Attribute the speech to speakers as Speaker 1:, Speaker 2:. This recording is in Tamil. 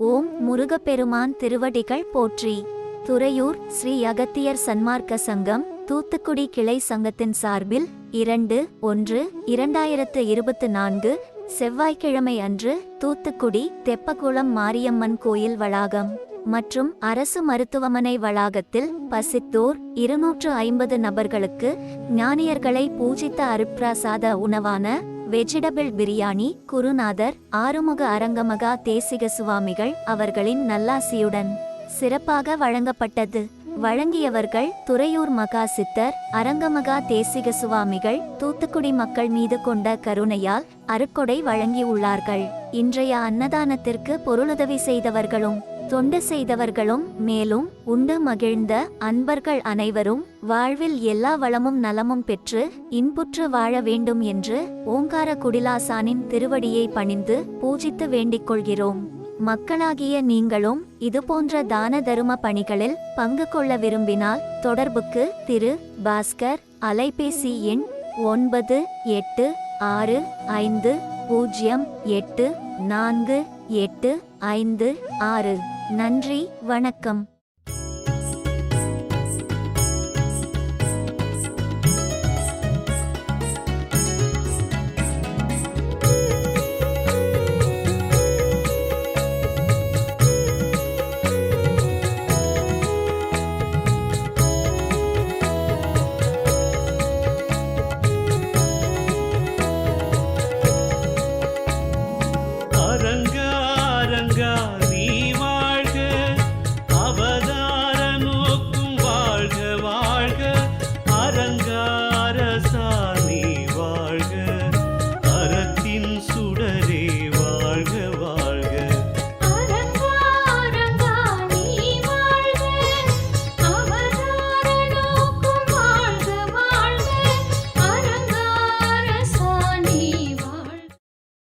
Speaker 1: ஓம் முருகப்பெருமான் திருவடிகள் போற்றி. துறையூர் ஸ்ரீ அகத்தியர் சன்மார்க்க சங்கம் தூத்துக்குடி கிளை சங்கத்தின் சார்பில் இரண்டு ஒன்று இரண்டாயிரத்து இருபத்து நான்கு செவ்வாய்க்கிழமை அன்று தூத்துக்குடி தெப்பகுளம் மாரியம்மன் கோயில் வளாகம் மற்றும் அரசு மருத்துவமனை வளாகத்தில் பசித்தோர் இருநூற்று ஐம்பது நபர்களுக்கு ஞானியர்களை பூஜித்த அருப்பிரசாத உணவான வெஜிடபிள் பிரியாணி குருநாதர் ஆறுமுக அரங்கமகா தேசிக சுவாமிகள் அவர்களின் நல்லாசியுடன் சிறப்பாக வழங்கப்பட்டது. வழங்கியவர்கள் துறையூர் மகா சித்தர் அரங்கமகா தேசிக சுவாமிகள் தூத்துக்குடி மக்கள் மீது கொண்ட கருணையால் அருக்கொடை வழங்கியுள்ளார்கள். இன்றைய அன்னதானத்திற்கு பொருளுதவி செய்தவர்களும் தொண்டு செய்தவர்களும் மேலும் உண்டு மகிழ்ந்த அன்பர்கள் அனைவரும் வாழ்வில் எல்லா வளமும் நலமும் பெற்று இன்புற்று வாழ வேண்டும் என்று ஓங்கார குடிலாசானின் திருவடியை பணிந்து பூஜித்து வேண்டிக் கொள்கிறோம். மக்களாகிய நீங்களும் இதுபோன்ற தான தரும பணிகளில் பங்கு கொள்ள விரும்பினால் தொடர்புக்கு திரு பாஸ்கர் அலைபேசி எண் ஒன்பது எட்டு ஆறு ஐந்து பூஜ்ஜியம் எட்டு நான்கு எட்டு ஐந்து ஆறு. நன்றி வணக்கம்.